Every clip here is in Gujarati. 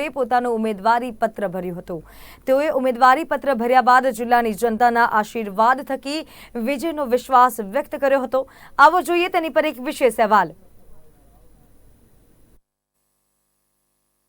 એ પોતાનું ઉમેદવારી પત્ર ભર્યું હતું. તેઓએ ઉમેદવારી પત્ર ભર્યા બાદ જિલ્લાની જનતાના આશીર્વાદ થકી વિજયનો વિશ્વાસ વ્યક્ત કર્યો હતો. આવો જોઈએ તેની પર એક વિશેષ અહેવાલ.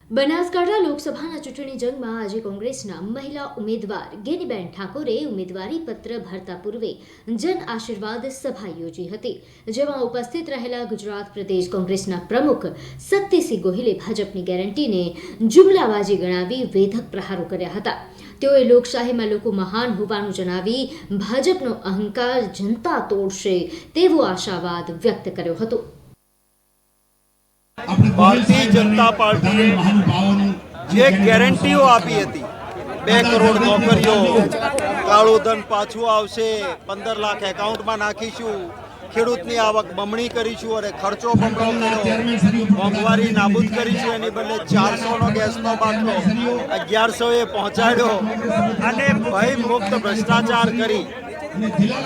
બનાસકાંઠા લોકસભાના ચૂંટણી જંગમાં આજે કોંગ્રેસના મહિલા ઉમેદવાર ગેનીબેન ઠાકોરે ઉમેદવારી પત્ર ભરતા પૂર્વે જન આશીર્વાદ સભા યોજી હતી, જેમાં ઉપસ્થિત રહેલા ગુજરાત પ્રદેશ કોંગ્રેસના પ્રમુખ સત્યસિંહ ગોહિલે ભાજપની ગેરંટીને જુમલાબાજી ગણાવી વેધક પ્રહારો કર્યા હતા. તેઓએ લોકશાહીમાં લોકો મહાન હોવાનું જણાવી ભાજપનો અહંકાર જનતા તોડશે તેવો આશાવાદ વ્યક્ત કર્યો હતો. ભારતીય જનતા પાર્ટીએ જે ગેરંટીઓ આપી હતી બે કરોડ નોકરીઓ કાળું ધન પાછું આવશે પંદર લાખ એકાઉન્ટમાં નાખીશું ખેડૂતની આવક બમણી કરીશું અને ખર્ચો બમણો કર્યો. મોંઘવારી નાબૂદ કરીશું એની બદલે ચારસોનો ગેસનો બાટલો અગિયારસો એ પહોંચાડ્યો. અને ભય મુક્ત ભ્રષ્ટાચાર કરી.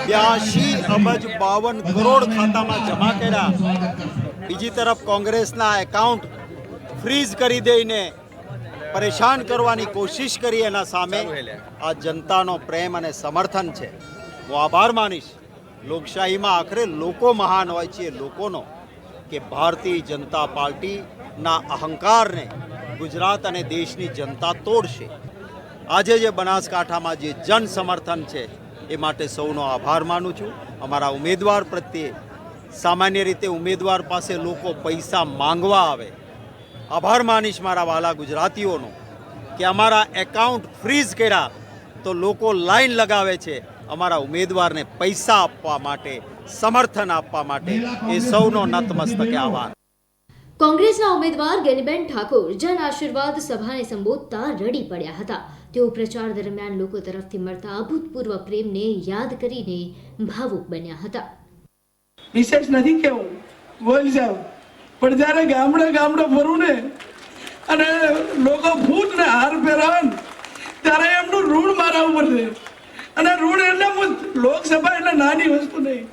બ્યાસી અબજ બાવન કરોડ ખાતામાં જમા કર્યા. બીજી તરફ કોંગ્રેસના એકાઉન્ટ ફ્રીઝ કરી દઈને પરેશાન કરવાની કોશિશ કરી એના સામે આ જનતાનો પ્રેમ અને સમર્થન છે. હું આભાર માનીશ. લોકશાહીમાં આખરે લોકો મહાન હોય છે લોકોનો કે ભારતીય જનતા પાર્ટીના અહંકારને ગુજરાત અને દેશની જનતા તોડશે. આજે જે બનાસકાંઠામાં જે જન સમર્થન છે એ માટે સૌનો આભાર માનું છું. અમારા ઉમેદવાર પ્રત્યે સામાન્ય રીતે ઉમેદવાર પાસે લોકો પૈસા માંગવા આવે. આભાર માનીશ મારા વાલા ગુજરાતીઓનો કે અમારા એકાઉન્ટ ફ્રીઝ કર્યા તો લોકો લાઈન લગાવે છે અમારા ઉમેદવારને પૈસા આપવા માટે સમર્થન આપવા માટે. એ સૌનો નતમસ્તકે આભાર. કોંગ્રેસના ઉમેદવાર ગેનીબેન ઠાકોર જન આશીર્વાદ સભાને સંબોધતા રડી પડ્યા હતા. તેઓ પ્રચાર દરમિયાન લોકો તરફથી મળતા અભૂતપૂર્વ પ્રેમને યાદ કરીને ભાવુક બન્યા હતા. વિશેષ નથી કેવું બોલ જાવ પણ જ્યારે ગામડે ગામડે ફરું ને, અને લોકો ફૂટ ને હાર પહેરાવે ને, ત્યારે એમનું ઋણ મારા ઉપર છે. અને ઋણ એટલે લોકસભા એટલે નાની વસ્તુ નહીં.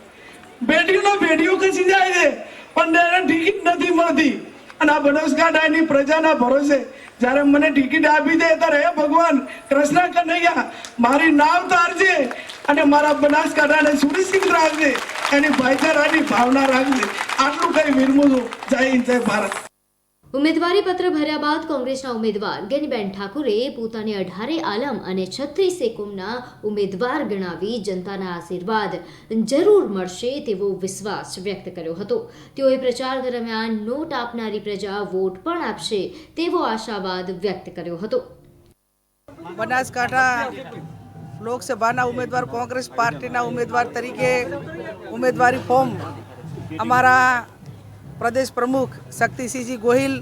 બેટીનો બેટીઓ ખસી જાય છે, પણ એને ટિકિટ નથી મળતી. અને આ બનાસકાંઠાની પ્રજાના ભરોસે, જ્યારે મને ટિકિટ આપી દે ત્યારે હે ભગવાન, કૃષ્ણ કનૈયા, મારી નામ તારજે અને મારા બનાસકાંઠાને સુનિશ્ચિત રાખજે. એની ભાઈચારાની ભાવના રાખજે. આટલું કઈ વિરમું છું. જય હિન્દ જય ભારત. ઉમેદવારી પત્ર ભર્યા બાદ કોંગ્રેસના ઉમેદવાર ગેનીબેન ઠાકુરે પોતાને અઢારે આલમ અને છત્રીસ એકમના ઉમેદવાર ગણાવી જનતાના આશીર્વાદ જરૂર મળશે તેવો વિશ્વાસ વ્યક્ત કર્યો હતો. તેઓએ પ્રચાર દરમિયાન નોટ આપનારી પ્રજા વોટ પણ આપશે તેવો આશાવાદ વ્યક્ત કર્યો હતો. બનાસકાંઠા લોકસભાના ઉમેદવાર, કોંગ્રેસ પાર્ટીના ઉમેદવાર તરીકે ઉમેદવારી ફોર્મ અમારા પ્રદેશ પ્રમુખ શક્તિસિંહજી ગોહિલ,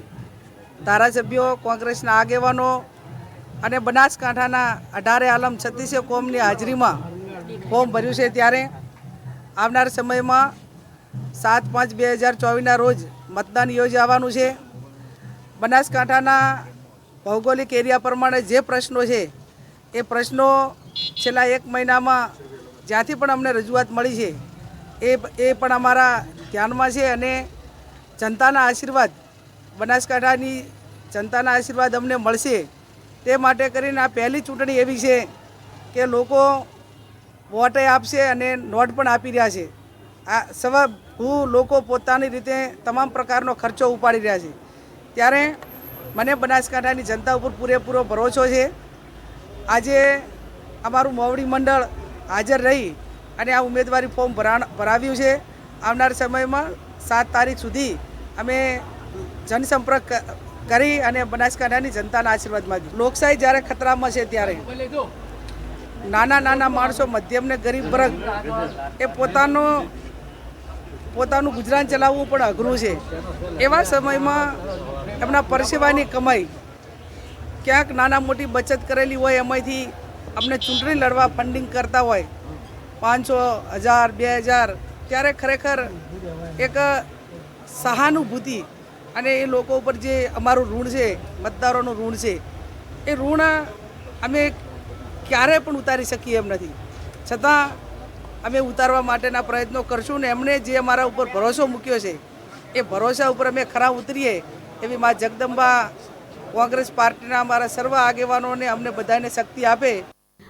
ધારાસભ્યો, કોંગ્રેસના આગેવાનો અને બનાસકાંઠાના અઢારે આલમ છત્રીસે કોમની હાજરીમાં ફોર્મ ભર્યું છે ત્યારે આવનાર સમયમાં સાત પાંચ બે હજાર ચોવીસના રોજ મતદાન યોજાવાનું છે. બનાસકાંઠાના ભૌગોલિક એરિયા પ્રમાણે જે પ્રશ્નો છે, એ પ્રશ્નો છેલ્લા એક મહિનામાં જ્યાંથી પણ અમને રજૂઆત મળી છે, એ એ પણ અમારા ધ્યાનમાં છે અને જનતાના આશીર્વાદ, બનાસકાંઠાની જનતાના આશીર્વાદ અમને મળશે. તે માટે કરીને આ પહેલી ચૂંટણી એવી છે કે લોકો વોટે આપશે અને નોટ પણ આપી રહ્યા છે. આ સવા હું લોકો પોતાની રીતે તમામ પ્રકારનો ખર્ચો ઉપાડી રહ્યા છે. ત્યારે મને બનાસકાંઠાની જનતા ઉપર પૂરેપૂરો ભરોસો છે. આજે અમારું મોવડી મંડળ હાજર રહી અને આ ઉમેદવારી ફોર્મ ભરા ભરાવ્યું છે. આવનાર સમયમાં સાત તારીખ સુધી અમે જનસંપર્ક કરી અને બનાસકાંઠાની જનતાના આશીર્વાદ માંગ્યું લોકશાહી જ્યારે ખતરામાં છે ત્યારે નાના નાના માણસો મધ્યમ ને ગરીબ વર્ગ એ પોતાનો, પોતાનું ગુજરાન ચલાવવું પણ અઘરું છે. એવા સમયમાં એમના પરસેવાની કમાઈ ક્યાંક નાના મોટી બચત કરેલી હોય એમાંથી અમને ચૂંટણી લડવા ફંડિંગ કરતા હોય, પાંચસો હજાર, બે હજાર, ત્યારે ખરેખર એક સહાનુભૂતિ અને એ લોકો ઉપર જે અમારું ઋણ છે, મતદારોનું ઋણ છે, એ ઋણ અમે ક્યારે પણ ઉતારી શકીએ એમ નથી. છતાં અમે ઉતારવા માટેના પ્રયત્નો કરશું ને એમણે જે અમારા ઉપર ભરોસો મૂક્યો છે, એ ભરોસા ઉપર અમે ખરા ઉતરીએ એવી મા જગદંબા કોંગ્રેસ પાર્ટીના અમારા સર્વ આગેવાનોને અમને બધાને શક્તિ આપે.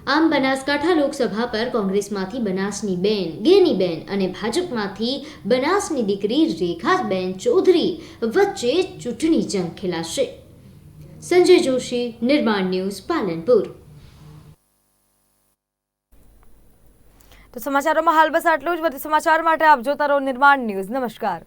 આમ બનાસકાંઠા લોકસભા પર કોંગ્રેસમાંથી બનાસની બેન ગેનીબેન અને ભાજપમાંથી બનાસની દીકરી રેખાબેન ચૌધરી વચ્ચે ચૂંટણી જંગ ખેલાશે. સંજય જોશી, નિર્માણ ન્યૂઝ, પાલનપુર. તો સમાચારોમાં હાલ બસ આટલું જ. વધુ સમાચાર માટે આપ જોતા રહો નિર્માણ ન્યૂઝ. નમસ્કાર.